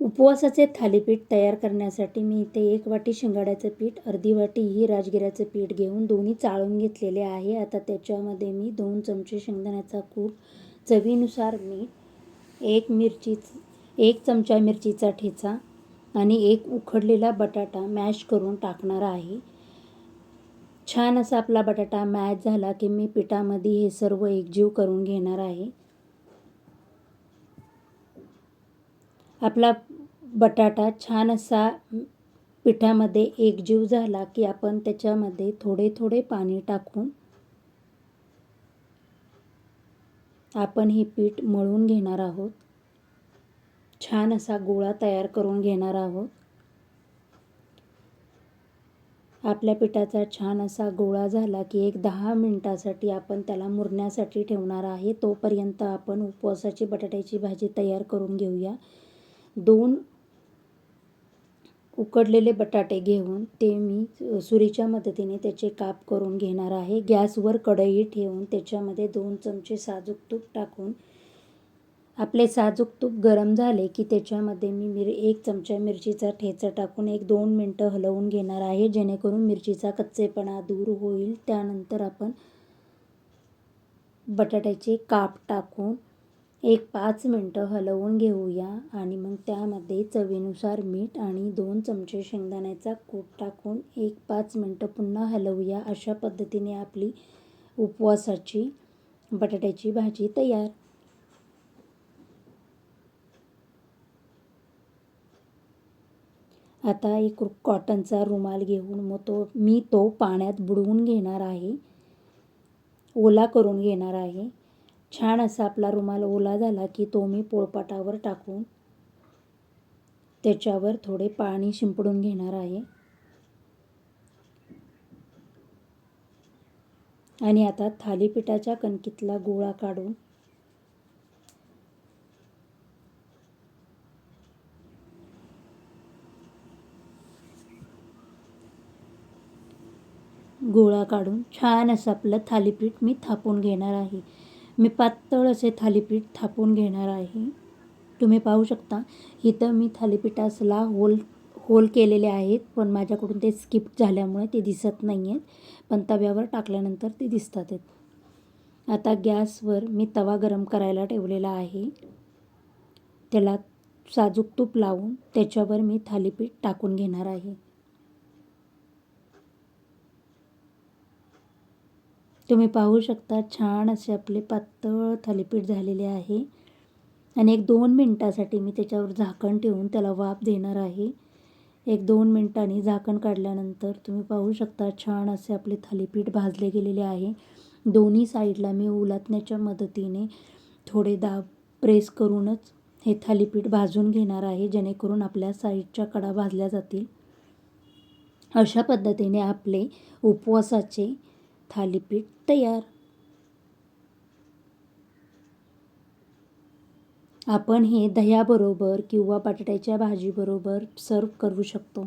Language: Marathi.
उपवासाचे थालीपीठ तयार करण्यासाठी मी इथे एक वाटी शिंगाड्याचं पीठ अर्धी वाटी ही राजगिऱ्याचं पीठ घेऊन दोन्ही चाळून घेतलेले आहे. आता त्याच्यामध्ये मी दोन चमचे शेंगदाण्याचा कूट चवीनुसार मीठ एक मिरची एक चमचा मिरचीचा ठेचा आणि एक उखडलेला बटाटा मॅश करून टाकणार आहे. छान असा आपला बटाटा मॅश झाला की मी पिठामध्ये हे सर्व एकजीव करून घेणार आहे. आपला बटाटा छान असा पिठामध्ये एकजीव झाला की आपण त्याच्यामध्ये थोडे थोडे पाणी टाकून आपण हे पीठ मळून घेणार आहोत. छान असा गोळा तयार करून घेणार आहोत. आपल्या पिठाचा छान असा गोळा झाला की एक दहा मिनटासाठी आपण त्याला मुरण्यासाठी ठेवणार आहे. तोपर्यंत आपण उपवासाची बटाट्याची भाजी तयार करून घेऊया. दोन उकडलेले बटाटे घेऊन ते मी सुरीच्या मदतीने त्याचे काप करून घेणार आहे. गॅसवर कढई ठेवून त्याच्यामध्ये दोन चमचे साजूक तूप टाकून आपले साजूक तूप गरम झाले की त्याच्यामध्ये मी मिर एक चमचा मिरचीचा ठेचा टाकून एक दोन मिनटं हलवून घेणार आहे. जेणेकरून मिरचीचा कच्चेपणा दूर होईल. त्यानंतर आपण बटाट्याचे काप टाकून एक पाच मिनटं हलवून घेऊया आणि मग त्यामध्ये चवीनुसार मीठ आणि दोन चमचे शेंगदाण्याचा कूट टाकून एक पाच मिनटं पुन्हा हलवूया अशा पद्धतीने आपली उपवासाची बटाट्याची भाजी तयार. आता एक कॉटनचा रुमाल घेऊन मग तो मी तो पाण्यात बुडवून घेणार आहे ओला करून घेणार आहे. छान असा आपला रुमाल ओला झाला की तो मी पोळपाटावर टाकून त्याच्यावर थोडे पाणी शिंपडून घेणार आहे. आणि आता थालीपीठाच्या कणकीतला गोळा काढून गोळा काढून छान असं आपलं थालीपीठ मी थापून घेणार आहे. मी पातळ असे थालीपीठ थापून घेणार आहे. तुम्ही पाहू शकता इथं मी थालीपीठासला होल होल केलेले आहेत पण माझ्याकडून ते स्किप झाल्यामुळे ते दिसत नाही आहेत पण तव्यावर टाकल्यानंतर ते दिसतात आहेत. आता गॅसवर मी तवा गरम करायला ठेवलेला आहे. त्याला साजूक तूप लावून त्याच्यावर मी थालीपीठ टाकून घेणार आहे. तुम्ही पाहू शकता छान असे आपले पातळ थालीपीठ झालेले आहे. आणि एक दोन मिनटासाठी मी त्याच्यावर झाकण ठेवून त्याला वाफ देणार आहे. एक दोन मिनटांनी झाकण काढल्यानंतर तुम्ही पाहू शकता छान असे आपले थालीपीठ भाजले गेलेले आहे. दोन्ही साईडला मी उलातण्याच्या मदतीने थोडे दाब प्रेस करूनच हे थालीपीठ भाजून घेणार आहे जेणेकरून आपल्या साईडच्या कडा भाजल्या जातील. अशा पद्धतीने आपले उपवासाचे थालीपीठ तयार. आपण हे दह्याबरोबर किंवा बटाट्याच्या भाजीबरोबर सर्व करू शकतो.